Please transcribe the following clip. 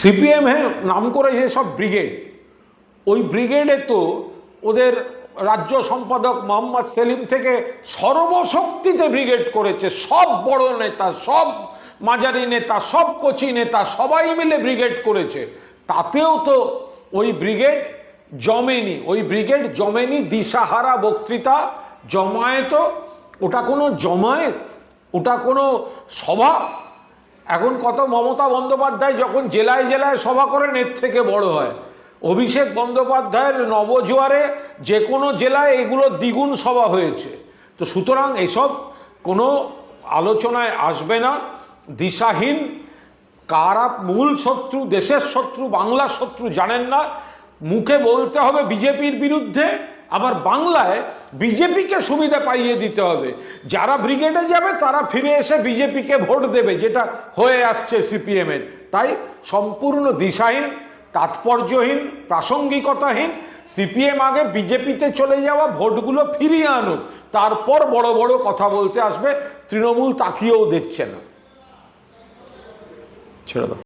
CPM নাম করেছে সব ব্রিগেড। ওই ব্রিগেডে তো ওদের রাজ্য সম্পাদক মোহাম্মদ সেলিম থেকে সর্বশক্তিতে ব্রিগেড করেছে। সব বড় নেতা, সব মাঝারি নেতা, সব কচি নেতা, সবাই মিলে ব্রিগেড করেছে। তাতেও তো ওই ব্রিগেড জমেনি, ওই ব্রিগেড জমেনি দিশাহারা বক্তৃতা জমায়েত ওটা কোনো জমায়েত, ওটা কোনো সভা এখন কত মমতা বন্দ্যোপাধ্যায় যখন জেলায় জেলায় সভা করেন এর থেকে বড় হয়, অভিষেক বন্দ্যোপাধ্যায়ের নবজোয়ারে যে কোনো জেলায় এগুলো দ্বিগুণ সভা হয়েছে। তো সুতরাং এসব কোনো আলোচনায় আসবে না। দিশাহীন, কারা মূল শত্রু, দেশের শত্রু, বাংলার শত্রু জানেন না। মুখে বলতে হবে বিজেপির বিরুদ্ধে। আবার বাংলায় বিজেপিকে সুবিধা পাইয়ে দিতে হবে। যারা ব্রিগেডে যাবে, তারা ফিরে এসে বিজেপিকে ভোট দেবে, যেটা হয়ে আসছে সিপিএমের। তাই সম্পূর্ণ দিশাহীন, তাৎপর্যহীন, প্রাসঙ্গিকতাহীন, সিপিএম আগে বিজেপিতে চলে যাওয়া ভোটগুলো ফিরিয়ে আনুক। তারপর বড় বড় কথা বলতে আসবে, তৃণমূল তাকিয়েও দেখছে না। ছেড়ে দাও।